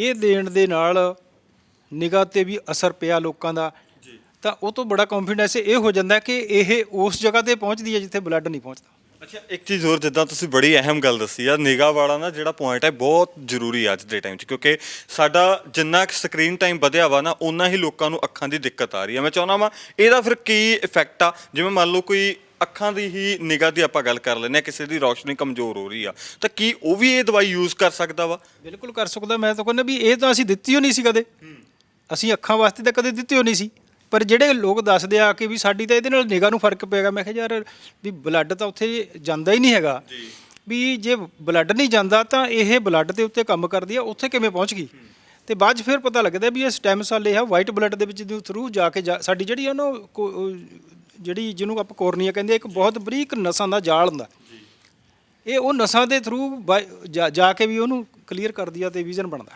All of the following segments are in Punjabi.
ਇਹ ਦੇਣ ਦੇ ਨਾਲ ਨਿਗਾਹ ਤੇ ਵੀ ਅਸਰ ਪਿਆ ਲੋਕਾਂ ਦਾ। ਤਾਂ ਉਹ ਤੋਂ ਬੜਾ ਕੰਫੀਡੈਂਸ ਇਹ ਹੋ ਜਾਂਦਾ ਕਿ ਇਹ ਉਸ ਜਗ੍ਹਾ ਤੇ ਪਹੁੰਚਦੀ ਹੈ ਜਿੱਥੇ ਬਲੱਡ ਨਹੀਂ ਪਹੁੰਚਦਾ। ਅੱਛਾ ਇੱਕ ਚੀਜ਼ ਹੋਰ ਜਿੱਦਾਂ ਤੁਸੀਂ ਬੜੀ ਅਹਿਮ ਗੱਲ ਦੱਸੀ ਆ ਨਿਗਾਹ ਵਾਲਾ ਨਾ ਜਿਹੜਾ ਪੁਆਇੰਟ ਹੈ ਬਹੁਤ ਜ਼ਰੂਰੀ ਆ ਅੱਜ ਦੇ ਟਾਈਮ 'ਚ ਕਿਉਂਕਿ ਸਾਡਾ ਜਿੰਨਾ ਸਕਰੀਨ ਟਾਈਮ ਵਧਿਆ ਵਾ ਨਾ ਉਨਾ ਹੀ ਲੋਕਾਂ ਨੂੰ ਅੱਖਾਂ ਦੀ ਦਿੱਕਤ ਆ ਰਹੀ ਹੈ ਮੈਂ ਚਾਹੁੰਦਾ ਵਾਂ ਇਹਦਾ ਫਿਰ ਕੀ ਇਫੈਕਟ ਆ? ਜਿਵੇਂ ਮੰਨ ਲਓ ਕੋਈ ਅੱਖਾਂ ਦੀ ਹੀ ਨਿਗਾਹ ਦੀ ਆਪਾਂ ਗੱਲ ਕਰ ਲੈਂਦੇ ਆ ਕਿਸੇ ਦੀ ਰੌਸ਼ਨੀ ਕਮਜ਼ੋਰ ਹੋ ਰਹੀ ਆ ਤਾਂ ਕੀ ਉਹ ਵੀ ਇਹ ਦਵਾਈ ਯੂਜ਼ ਕਰ ਸਕਦਾ ਵਾ? ਬਿਲਕੁਲ ਕਰ ਸਕਦਾ ਮੈਂ ਤਾਂ ਕਹਿੰਦਾ ਵੀ ਇਹ ਤਾਂ ਅਸੀਂ ਦਿੱਤੀ ਹੋ ਨਹੀਂ ਸੀ ਕਦੇ। ਅਸੀਂ ਅੱਖਾਂ ਵਾਸਤੇ ਤਾਂ ਕਦੇ ਦਿੱਤੀ ਹੋ ਨਹੀਂ ਸੀ। ਪਰ ਜਿਹੜੇ ਲੋਕ ਦੱਸਦੇ ਆ ਕਿ ਵੀ ਸਾਡੀ ਤਾਂ ਇਹਦੇ ਨਾਲ ਨਿਗਾਹ ਨੂੰ ਫ਼ਰਕ ਪਏਗਾ ਮੈਂ ਕਿਹਾ ਯਾਰ ਵੀ ਬਲੱਡ ਤਾਂ ਉੱਥੇ ਜਾਂਦਾ ਹੀ ਨਹੀਂ ਹੈਗਾ। ਵੀ ਜੇ ਬਲੱਡ ਨਹੀਂ ਜਾਂਦਾ ਤਾਂ ਇਹ ਬਲੱਡ ਦੇ ਉੱਤੇ ਕੰਮ ਕਰਦੀ ਆ ਉੱਥੇ ਕਿਵੇਂ ਪਹੁੰਚ ਗਈ? ਤੇ ਬਾਅਦ 'ਚ ਫਿਰ ਪਤਾ ਲੱਗਦਾ ਵੀ ਇਹ ਸਟੈਮ ਸੈੱਲ ਇਹ ਆ ਵਾਈਟ ਬਲੱਡ ਦੇ ਵਿੱਚ ਦੇ ਥਰੂ ਜਾ ਕੇ ਜਾ- ਸਾਡੀ ਜਿਹੜੀ ਆ ਨਾ ਜਿਹੜੀ ਜਿਹਨੂੰ ਆਪਾਂ ਕੋਰਨੀਆ ਕਹਿੰਦੇ ਇੱਕ ਬਹੁਤ ਬਰੀਕ ਨਸਾਂ ਦਾ ਜਾਲ ਹੁੰਦਾ। ਇਹ ਉਹ ਨਸਾਂ ਦੇ ਥਰੂ ਜਾ ਕੇ ਵੀ ਉਹਨੂੰ ਕਲੀਅਰ ਕਰਦੀ ਆ ਤੇ ਵਿਜ਼ਨ ਬਣਦਾ।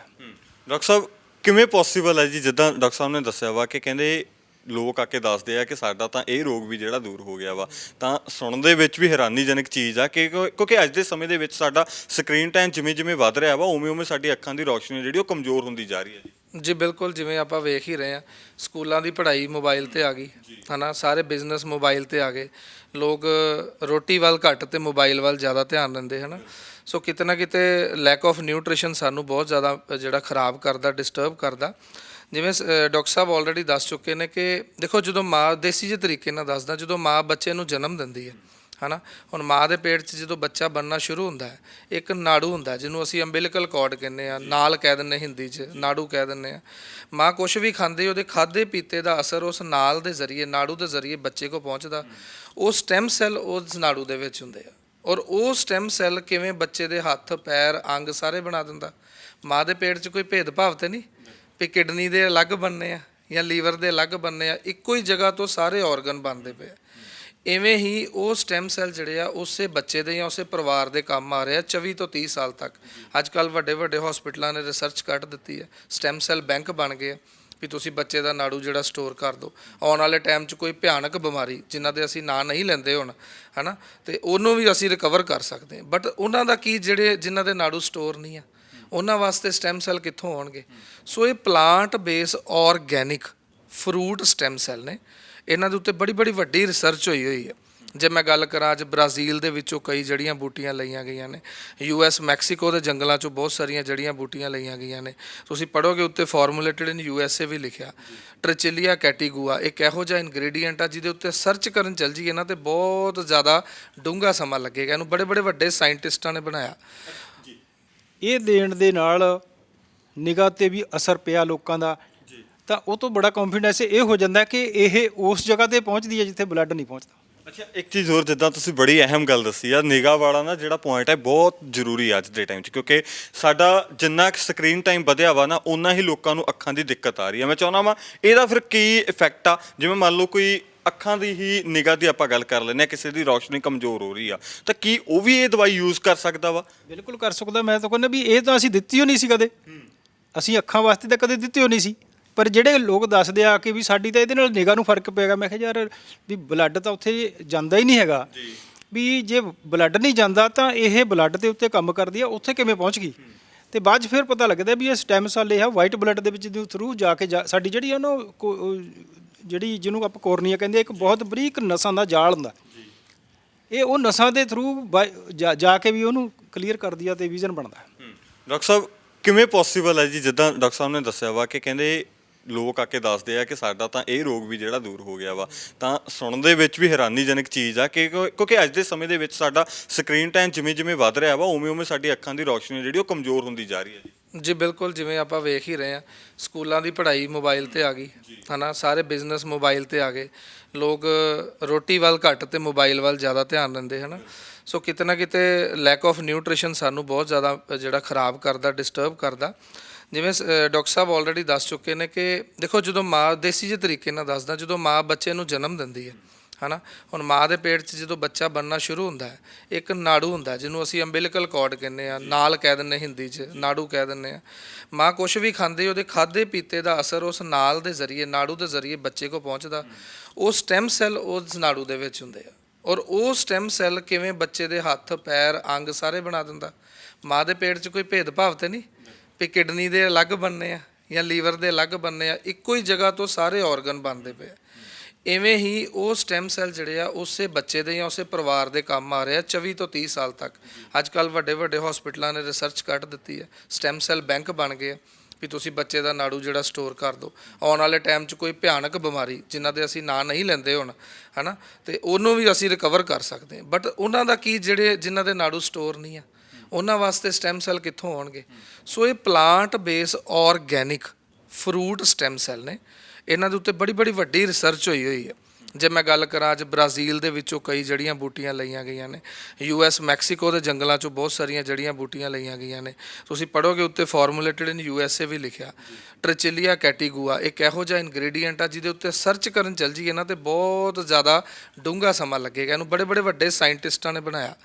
ਡਾਕਟਰ ਸਾਹਿਬ ਕਿਵੇਂ ਪੋਸੀਬਲ ਹੈ ਜੀ? ਜਿੱਦਾਂ ਡਾਕਟਰ ਸਾਹਿਬ ਨੇ ਦੱਸਿਆ ਵਾ ਕਿ ਕਹਿੰਦੇ ਲੋਕ ਆ ਕੇ ਦੱਸਦੇ ਆ ਕਿ ਸਾਡਾ ਤਾਂ ਇਹ ਰੋਗ ਵੀ ਜਿਹੜਾ ਦੂਰ ਹੋ ਗਿਆ ਵਾ। ਤਾਂ ਸੁਣਨ ਦੇ ਵਿੱਚ ਵੀ ਹੈਰਾਨੀਜਨਕ ਚੀਜ਼ ਆ ਕਿ ਕਿਉਂ- ਕਿਉਂਕਿ ਅੱਜ ਦੇ ਸਮੇਂ ਦੇ ਵਿੱਚ ਸਾਡਾ ਸਕਰੀਨ ਟਾਈਮ ਜਿਵੇਂ ਜਿਵੇਂ ਵੱਧ ਰਿਹਾ ਵਾ ਉਵੇਂ ਉਵੇਂ ਸਾਡੀ ਅੱਖਾਂ ਦੀ ਰੌਸ਼ਨੀ ਜਿਹੜੀ ਉਹ ਕਮਜ਼ੋਰ ਹੁੰਦੀ ਜਾ ਰਹੀ ਹੈ ਜੀ। ਜੀ ਬਿਲਕੁਲ ਜਿਵੇਂ ਆਪਾਂ ਵੇਖ ਹੀ ਰਹੇ ਆ ਸਕੂਲਾਂ ਦੀ ਪੜ੍ਹਾਈ ਮੋਬਾਈਲ ਤੇ ਆ ਗਈ ਹਨਾ ਸਾਰੇ ਬਿਜ਼ਨਸ ਮੋਬਾਈਲ ਤੇ ਆ ਗਏ। ਲੋਕ ਰੋਟੀ ਵੱਲ ਘੱਟ ਤੇ ਮੋਬਾਈਲ ਵੱਲ ਜ਼ਿਆਦਾ ਧਿਆਨ ਦਿੰਦੇ ਹਨਾ। ਸੋ ਕਿਤੇ ਨਾ ਕਿਤੇ ਲੈਕ ਆਫ ਨਿਊਟ੍ਰੀਸ਼ਨ ਸਾਨੂੰ ਬਹੁਤ ਜ਼ਿਆਦਾ ਅ, ਜਿਹੜਾ ਖਰਾਬ ਕਰਦਾ ਡਿਸਟਰਬ ਕਰਦਾ। ਜਿਵੇਂ ਸ- ਡਾਕਟਰ ਸਾਹਿਬ ਆਲਰੇਡੀ ਦੱਸ ਚੁੱਕੇ ਨੇ ਕਿ ਦੇਖੋ ਜਦੋਂ ਮਾਂ ਦੇਸੀ ਜਿਹੇ ਤਰੀਕੇ ਨਾਲ ਦੱਸਦਾ, ਜਦੋਂ ਮਾਂ ਬੱਚੇ ਨੂੰ ਜਨਮ ਦਿੰਦੀ ਹੈ, ਹਨਾ? ਹੁਣ ਮਾਂ ਦੇ ਪੇਟ 'ਚ ਜਦੋਂ ਬੱਚਾ ਬਣਨਾ ਸ਼ੁਰੂ ਹੁੰਦਾ ਹੈ, ਇੱਕ ਨਾੜੂ ਹੁੰਦਾ ਜਿਹਨੂੰ ਅਸੀਂ ਅੰਬਿਲਿਕਲ ਕਾਰਡ ਕਹਿੰਦੇ ਆ ਨਾਲ ਕਹਿ ਦਿੰਦੇ ਹਿੰਦੀ 'ਚ, ਨਾੜੂ ਕਹਿ ਦਿੰਦੇ ਆ ਮਾਂ ਕੁਝ ਵੀ ਖਾਂਦੇ, ਉਹਦੇ ਖਾਦੇ ਪੀਤੇ ਦਾ ਅਸਰ ਉਸ ਨਾਲ ਦੇ ਜ਼ਰੀਏ, ਨਾੜੂ ਦੇ ਜ਼ਰੀਏ ਬੱਚੇ ਕੋ ਪਹੁੰਚਦਾ। ਉਹ ਸਟੈਮ ਸੈੱਲ ਉਸ ਨਾੜੂ ਦੇ ਵਿੱਚ ਹੁੰਦੇ ਆ। ਔਰ ਉਹ ਸਟੈਮ ਸੈੱਲ ਕਿਵੇਂ ਬੱਚੇ ਦੇ ਹੱਥ, ਪੈਰ, ਅੰਗ ਸਾਰੇ ਬਣਾ ਦਿੰਦਾ। ਮਾਂ ਦੇ ਪੇਟ 'ਚ ਕੋਈ ਭੇਦਭਾਵ ਤੇ ਨਹੀਂ? ਵੀ ਕਿਡਨੀ ਦੇ ਅਲੱਗ ਬਣਨੇ ਆ ਜਾਂ ਲੀਵਰ ਦੇ ਅਲੱਗ ਬਣਨੇ ਆ, ਇੱਕੋ ਹੀ ਜਗ੍ਹਾ ਤੋਂ ਸਾਰੇ ਆਰਗਨ ਬਣਦੇ ਪਏ ਆ। ਇਵੇਂ ਹੀ ਉਹ ਸਟੈਮ ਸੈੱਲ ਜਿਹੜੇ ਆ, ਉਸੇ ਬੱਚੇ ਦੇ ਜਾਂ ਉਸੇ ਪਰਿਵਾਰ ਦੇ ਕੰਮ ਆ ਰਹੇ ਆ 24 ਤੋਂ 30 ਸਾਲ ਤੱਕ। ਅੱਜ ਕੱਲ ਵੱਡੇ ਵੱਡੇ ਹਸਪੀਟਲਾਂ ਨੇ ਰਿਸਰਚ ਕੱਢ ਦਿੱਤੀ ਹੈ ਸਟੈਮ ਸੈੱਲ ਬੈਂਕ ਬਣ ਗਏ ਆ ਵੀ ਤੁਸੀਂ ਬੱਚੇ ਦਾ ਨਾੜੂ ਜਿਹੜਾ ਸਟੋਰ ਕਰ ਦਿਓ। ਆਉਣ ਵਾਲੇ ਟਾਈਮ 'ਚ ਕੋਈ ਭਿਆਨਕ ਬਿਮਾਰੀ ਜਿਨ੍ਹਾਂ ਦੇ ਅਸੀਂ ਨਾਂ ਨਹੀਂ ਲੈਂਦੇ ਹੁਣ, ਹਨਾ? ਤੇ ਉਹਨੂੰ ਵੀ ਅਸੀਂ ਰਿਕਵਰ ਕਰ ਸਕਦੇ ਹਾਂ ਬਟ ਉਹਨਾਂ ਦਾ ਕੀ ਜਿਹੜੇ, ਜਿਨ੍ਹਾਂ ਦੇ ਨਾੜੂ ਸਟੋਰ ਨਹੀਂ ਆ ਉਹਨਾਂ ਵਾਸਤੇ ਸਟੈਮ ਸੈੱਲ ਕਿੱਥੋਂ ਆਉਣਗੇ? ਸੋ ਇਹ plant base organic fruit stem cell ਨੇ। ਇਹਨਾਂ ਦੇ ਉੱਤੇ ਬੜੀ ਬੜੀ ਵੱਡੀ ਰਿਸਰਚ ਹੋਈ ਹੋਈ ਹੈ। ਜੇ ਮੈਂ ਗੱਲ ਕਰਾਂ, ਅੱਜ ਬ੍ਰਾਜ਼ੀਲ ਦੇ ਵਿੱਚੋਂ ਕਈ ਜੜੀਆਂ ਬੂਟੀਆਂ ਲਈਆਂ ਗਈਆਂ ਨੇ। ਯੂ ਐਸ ਮੈਕਸੀਕੋ ਦੇ ਜੰਗਲਾਂ ਚੋਂ ਬਹੁਤ ਸਾਰੀਆਂ ਜੜੀਆਂ ਬੂਟੀਆਂ ਲਈਆਂ ਗਈਆਂ ਨੇ। ਤੁਸੀਂ ਪੜੋਗੇ ਉੱਤੇ ਫਾਰਮੂਲੇਟਡ ਇਨ ਯੂ ਐਸ ਏ ਵੀ ਲਿਖਿਆ। ਟ੍ਰਿਚਿਲੀਆ ਕੈਟੀਗੂਆ ਇੱਕ ਇਹੋ ਜਿਹਾ ਇਨਗਰੀਡੀਐਂਟ ਆ ਜਿਹਦੇ ਉੱਤੇ ਸਰਚ ਕਰਨ ਚੱਲ ਜੀ ਇਹਨਾਂ ਤੇ ਬਹੁਤ ਜ਼ਿਆਦਾ ਡੂੰਘਾ ਸਮਾਂ ਲੱਗੇਗਾ। ਇਹਨੂੰ ਬੜੇ ਬੜੇ ਵੱਡੇ ਸਾਇੰਟਿਸਟਾਂ ਨੇ ਬਣਾਇਆ। ਇਹ ਦੇਣ ਦੇ ਨਾਲ ਨਿਗਾਹ ਤੇ ਵੀ ਅਸਰ ਪਿਆ ਲੋਕਾਂ ਦਾ। ਤਾਂ ਉਹ ਤੋਂ ਬੜਾ ਕੰਫੀਡੈਂਸ ਇਹ ਹੋ ਜਾਂਦਾ ਕਿ ਇਹ ਉਸ ਜਗ੍ਹਾ ਤੇ ਪਹੁੰਚਦੀ ਹੈ ਜਿੱਥੇ ਬਲੱਡ ਨਹੀਂ ਪਹੁੰਚਦਾ। ਅੱਛਾ ਇੱਕ ਚੀਜ਼ ਹੋਰ ਜਿੱਦਾਂ ਤੁਸੀਂ ਬੜੀ ਅਹਿਮ ਗੱਲ ਦੱਸੀ ਆ ਨਿਗਾਹ ਵਾਲਾ ਨਾ ਜਿਹੜਾ ਪੁਆਇੰਟ ਹੈ ਬਹੁਤ ਜ਼ਰੂਰੀ ਅੱਜ ਦੇ ਟਾਈਮ 'ਚ ਕਿਉਂਕਿ ਸਾਡਾ ਜਿੰਨਾ ਸਕਰੀਨ ਟਾਈਮ ਵਧਿਆ ਵਾ ਨਾ ਉਨਾ ਹੀ ਲੋਕਾਂ ਨੂੰ ਅੱਖਾਂ ਦੀ ਦਿੱਕਤ ਆ ਰਹੀ ਹੈ ਮੈਂ ਚਾਹੁੰਦਾ ਵਾਂ ਇਹਦਾ ਫਿਰ ਕੀ ਇਫੈਕਟ ਆ? ਜਿਵੇਂ ਮੰਨ ਲਓ ਕੋਈ ਅੱਖਾਂ ਦੀ ਹੀ ਨਿਗਾਹ ਦੀ ਆਪਾਂ ਗੱਲ ਕਰ ਲੈਂਦੇ ਆ ਕਿਸੇ ਦੀ ਰੌਸ਼ਨੀ ਕਮਜ਼ੋਰ ਹੋ ਰਹੀ ਆ। ਤਾਂ ਕੀ ਉਹ ਵੀ ਇਹ ਦਵਾਈ ਯੂਜ਼ ਕਰ ਸਕਦਾ ਵਾ? ਬਿਲਕੁਲ ਕਰ ਸਕਦਾ ਮੈਂ ਤਾਂ ਕਹਿੰਦਾ ਵੀ ਇਹ ਤਾਂ ਅਸੀਂ ਦਿੱਤੀ ਹੋ ਨਹੀਂ ਸੀ ਕਦੇ। ਅਸੀਂ ਅੱਖਾਂ ਵਾਸਤੇ ਤਾਂ ਕਦੇ ਦਿੱਤੀ ਹੋ ਨਹੀਂ ਸੀ। ਪਰ ਜਿਹੜੇ ਲੋਕ ਦੱਸਦੇ ਆ ਕਿ ਵੀ ਸਾਡੀ ਤਾਂ ਇਹਦੇ ਨਾਲ ਨਿਗਾਹ ਨੂੰ ਫ਼ਰਕ ਪਏਗਾ ਮੈਂ ਕਿਹਾ ਯਾਰ ਵੀ ਬਲੱਡ ਤਾਂ ਉੱਥੇ ਜਾਂਦਾ ਹੀ ਨਹੀਂ ਹੈਗਾ। ਵੀ ਜੇ ਬਲੱਡ ਨਹੀਂ ਜਾਂਦਾ ਤਾਂ ਇਹ ਬਲੱਡ ਦੇ ਉੱਤੇ ਕੰਮ ਕਰਦੀ ਆ ਉੱਥੇ ਕਿਵੇਂ ਪਹੁੰਚ ਗਈ? ਤੇ ਬਾਅਦ 'ਚ ਫਿਰ ਪਤਾ ਲੱਗਦਾ ਵੀ ਇਹ ਸਟੈਮ ਸੈੱਲ ਇਹ ਆ ਵਾਈਟ ਬਲੱਡ ਦੇ ਵਿੱਚ ਦੇ ਥਰੂ ਜਾ ਕੇ ਸਾਡੀ ਜਿਹੜੀ ਆ ਨਾ ਜਿਹੜੀ ਜਿਹਨੂੰ ਆਪਾਂ ਕੋਰਨੀਆ ਕਹਿੰਦੇ ਇੱਕ ਬਹੁਤ ਬਰੀਕ ਨਸਾਂ ਦਾ ਜਾਲ ਹੁੰਦਾ। ਇਹ ਉਹ ਨਸਾਂ ਦੇ ਥਰੂ ਜਾ ਕੇ ਵੀ ਉਹਨੂੰ ਕਲੀਅਰ ਕਰਦੀ ਆ ਤੇ ਵਿਜ਼ਨ ਬਣਦਾ। ਡਾਕਟਰ ਸਾਹਿਬ, ਕਿਵੇਂ ਪੋਸੀਬਲ ਹੈ ਜੀ? ਜਿੱਦਾਂ ਡਾਕਟਰ ਸਾਹਿਬ ਨੇ ਦੱਸਿਆ ਵਾ ਕਿ ਕਹਿੰਦੇ ਲੋਕ ਆ ਕੇ ਦੱਸਦੇ ਆ ਕਿ ਸਾਡਾ ਤਾਂ ਇਹ ਰੋਗ ਵੀ ਜਿਹੜਾ ਦੂਰ ਹੋ ਗਿਆ ਵਾ। ਤਾਂ ਸੁਣਨ ਦੇ ਵਿੱਚ ਵੀ ਹੈਰਾਨੀਜਨਕ ਚੀਜ਼ ਆ ਕਿ ਕਿਉਂ- ਕਿਉਂਕਿ ਅੱਜ ਦੇ ਸਮੇਂ ਦੇ ਵਿੱਚ ਸਾਡਾ ਸਕਰੀਨ ਟਾਈਮ ਜਿਵੇਂ ਜਿਵੇਂ ਵੱਧ ਰਿਹਾ ਵਾ ਉਵੇਂ ਉਵੇਂ ਸਾਡੀ ਅੱਖਾਂ ਦੀ ਰੌਸ਼ਨੀ ਜਿਹੜੀ ਉਹ ਕਮਜ਼ੋਰ ਹੁੰਦੀ ਜਾ ਰਹੀ ਹੈ ਜੀ। ਜੀ ਬਿਲਕੁਲ ਜਿਵੇਂ ਆਪਾਂ ਵੇਖ ਹੀ ਰਹੇ ਆ ਸਕੂਲਾਂ ਦੀ ਪੜ੍ਹਾਈ ਮੋਬਾਈਲ ਤੇ ਆ ਗਈ ਹਨਾ? ਸਾਰੇ ਬਿਜ਼ਨਸ ਮੋਬਾਈਲ ਤੇ ਆ ਗਏ। ਲੋਕ ਰੋਟੀ ਵੱਲ ਘੱਟ ਤੇ ਮੋਬਾਈਲ ਵੱਲ ਜ਼ਿਆਦਾ ਧਿਆਨ ਦਿੰਦੇ ਹਨਾ? ਸੋ ਕਿਤੇ ਨਾ ਕਿਤੇ ਲੈਕ ਆਫ ਨਿਊਟ੍ਰੀਸ਼ਨ ਸਾਨੂੰ ਬਹੁਤ ਜ਼ਿਆਦਾ ਜਿਹੜਾ ਖਰਾਬ ਕਰਦਾ ਡਿਸਟਰਬ ਕਰਦਾ। ਜਿਵੇਂ ਸ- ਅ, ਡਾਕਟਰ ਸਾਹਿਬ ਆਲਰੇਡੀ ਦੱਸ ਚੁੱਕੇ ਨੇ ਕਿ ਦੇਖੋ ਜਦੋਂ ਮਾਂ ਦੇਸੀ ਜਿਹੇ ਤਰੀਕੇ ਨਾਲ ਦੱਸਦਾ ਜਦੋਂ ਮਾਂ ਬੱਚੇ ਨੂੰ ਜਨਮ ਦਿੰਦੀ ਹੈ ਹਨਾ? ਹੁਣ ਮਾਂ ਦੇ ਪੇਟ 'ਚ ਜਦੋਂ ਬੱਚਾ ਬਣਨਾ ਸ਼ੁਰੂ ਹੁੰਦਾ ਹੈ ਇੱਕ ਨਾੜੂ ਹੁੰਦਾ ਜਿਹਨੂੰ ਅਸੀਂ ਅੰਬਿਲਿਕਲ ਕਾਰਡ ਕਹਿੰਦੇ ਆ ਨਾਲ ਕਹਿ ਦਿੰਦੇ ਹਿੰਦੀ 'ਚ ਨਾੜੂ ਕਹਿ ਦਿੰਦੇ ਆ ਮਾਂ ਕੁਝ ਵੀ ਖਾਂਦੀ ਉਹਦੇ ਖਾਦੇ ਪੀਤੇ ਦਾ ਅਸਰ ਉਸ ਨਾਲ ਦੇ ਜ਼ਰੀਏ ਨਾੜੂ ਦੇ ਜ਼ਰੀਏ ਬੱਚੇ ਕੋ ਪਹੁੰਚਦਾ। ਉਹ ਸਟੈਮ ਸੈੱਲ ਉਸ ਨਾੜੂ ਦੇ ਵਿੱਚ ਹੁੰਦੇ ਆ। ਔਰ ਉਹ ਸਟੈਮ ਸੈੱਲ ਕਿਵੇਂ ਬੱਚੇ ਦੇ ਹੱਥ ਪੈਰ ਅੰਗ ਸਾਰੇ ਬਣਾ ਦਿੰਦਾ? ਮਾਂ ਦੇ ਪੇਟ 'ਚ ਕੋਈ ਭੇਦਭਾਵ ਤੇ ਨਹੀਂ? ਵੀ ਕਿਡਨੀ ਦੇ ਅਲੱਗ ਬੰਨੇ ਆ ਜਾਂ ਲੀਵਰ ਦੇ ਅਲੱਗ ਬੰਨੇ ਆ ਇੱਕੋ ਹੀ ਜਗ੍ਹਾ ਤੋਂ ਸਾਰੇ ਆਰਗਨ ਬਣਦੇ ਪਏ ਇਵੇਂ ਹੀ ਉਹ ਸਟੈਮ ਸੈੱਲ ਜਿਹੜੇ ਆ, ਉਸੇ ਬੱਚੇ ਦੇ ਜਾਂ ਉਸੇ ਪਰਿਵਾਰ ਦੇ ਕੰਮ ਆ ਰਹੇ ਆ 24 ਤੋਂ 30 ਸਾਲ ਤੱਕ। ਅੱਜ ਕੱਲ ਵੱਡੇ ਵੱਡੇ ਹਸਪੀਟਲਾਂ ਨੇ ਰਿਸਰਚ ਕੱਢ ਦਿੱਤੀ ਹੈ। ਸਟੈਮ ਸੈੱਲ ਬੈਂਕ ਬਣ ਗਏ ਆ ਵੀ ਤੁਸੀਂ ਬੱਚੇ ਦਾ ਨਾੜੂ ਜਿਹੜਾ ਸਟੋਰ ਕਰ ਦਿਓ। ਆਉਣ ਵਾਲੇ ਟਾਈਮ 'ਚ ਕੋਈ ਭਿਆਨਕ ਬਿਮਾਰੀ ਜਿਨ੍ਹਾਂ ਦੇ ਅਸੀਂ ਨਾਂ ਨਹੀਂ ਲੈਂਦੇ ਹੁਣ, ਹਨਾ? ਤੇ ਉਹਨੂੰ ਵੀ ਅਸੀਂ ਰਿਕਵਰ ਕਰ ਸਕਦੇ ਹਾਂ। ਬਟ ਉਹਨਾਂ ਦਾ ਕੀ ਜਿਹੜੇ ਜਿਨ੍ਹਾਂ ਦੇ ਨਾੜੂ ਸਟੋਰ ਨਹੀਂ ਆ, ਉਹਨਾਂ ਵਾਸਤੇ ਸਟੈਮ ਸੈੱਲ ਕਿੱਥੋਂ ਆਉਣਗੇ? ਸੋ ਇਹ plant base organic fruit stem cell ਨੇ। ਇਹਨਾਂ ਦੇ ਉੱਤੇ ਬੜੀ ਬੜੀ ਵੱਡੀ ਰਿਸਰਚ ਹੋਈ ਹੋਈ ਹੈ। ਜੇ ਮੈਂ ਗੱਲ ਕਰਾਂ, ਅੱਜ ਬ੍ਰਾਜ਼ੀਲ ਦੇ ਵਿੱਚੋਂ ਕਈ ਜੜੀਆਂ ਬੂਟੀਆਂ ਲਈਆਂ ਗਈਆਂ ਨੇ। ਯੂ ਐਸ ਮੈਕਸੀਕੋ ਦੇ ਜੰਗਲਾਂ ਚੋਂ ਬਹੁਤ ਸਾਰੀਆਂ ਜੜੀਆਂ ਬੂਟੀਆਂ ਲਈਆਂ ਗਈਆਂ ਨੇ। ਤੁਸੀਂ ਪੜੋਗੇ ਉੱਤੇ ਫਾਰਮੂਲੇਟਡ ਇਨ ਯੂ ਐਸ ਏ ਵੀ ਲਿਖਿਆ ਟ੍ਰਿਚਿਲੀਆ ਕੈਟੀਗੂਆ ਇੱਕ ਇਹੋ ਜਿਹਾ ਇਨਗਰੀਡੀਐਂਟ ਆ ਜਿਹਦੇ ਉੱਤੇ ਸਰਚ ਕਰਨ ਚੱਲ ਜੀਏ ਨਾ ਤੇ ਬਹੁਤ ਜ਼ਿਆਦਾ ਡੂੰਘਾ ਸਮਾਂ ਲੱਗੇਗਾ। ਇਹਨੂੰ ਬੜੇ ਬੜੇ ਵੱਡੇ ਸਾਇੰਟਿਸਟਾਂ ਨੇ ਬਣਾਇਆ।